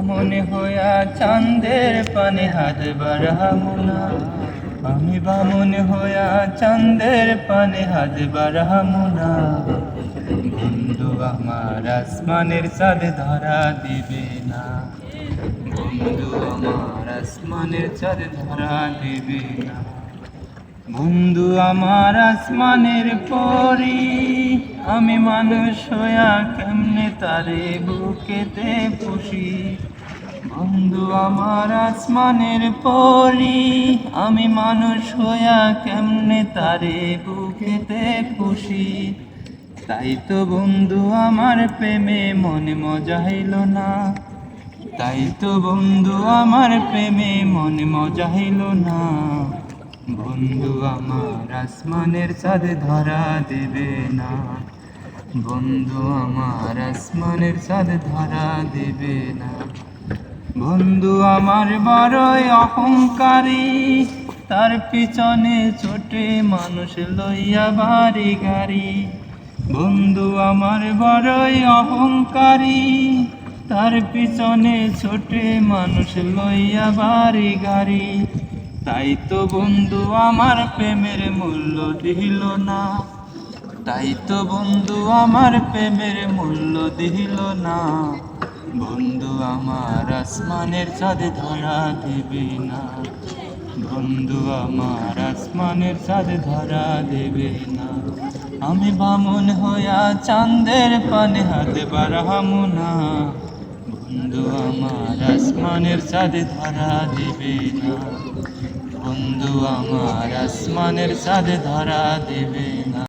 বামন হইয়া চাঁদের পানে হাত বাড়াবো না। আমি বামন হইয়া চাঁদের পানে হাত বাড়াবো না। বন্ধু আমার আসমানের চাঁদ ধরা দিবে না। বন্ধু আমার আসমানের চাঁদ ধরা দিবে না। বন্ধু আমার আসমানের পরি আমি মানুষ হইয়া কেমনে তারে বুকেতে পুষি? বন্ধু আমার আসমানের পরি, আমি মানুষ হইয়া কেমনে তারে বুকেতে পুষি? তাই তো বন্ধু আমার প্রেমে মনে মজা হইল না। তাই তো বন্ধু আমার প্রেমে মনে মজা হইল না। বন্ধু আমার আসমানের চাঁদ ধরা দেবে না। বন্ধু, আমার আসমানের চাঁদ ধরা দেবে না। বন্ধু, আমার বড়ই অহংকারী, তার পিছনে ছোটে মানুষ লইয়া বাড়ি গাড়ি বন্ধু, আমার বড়ই অহংকারী, তার পিছনে ছোটে মানুষ লইয়া বাড়ি গাড়ি তাই তো বন্ধু, আমার প্রেমের মূল্য দিল না। তাই তো বন্ধু আমার প্রেমের মূল্য দিল না। বন্ধু আমার আসমানের চাঁদ ধরা দেবে না। বন্ধু আমার আসমানের চাঁদ ধরা দেবে না। আমি বামন হইয়া চাঁদের পানে হাতে বাড়ামু না। বন্ধু আমার আসমানের চাঁদ ধরা দেবে না। বন্ধু আমার আসমানের চাঁদ ধরা দেবে না।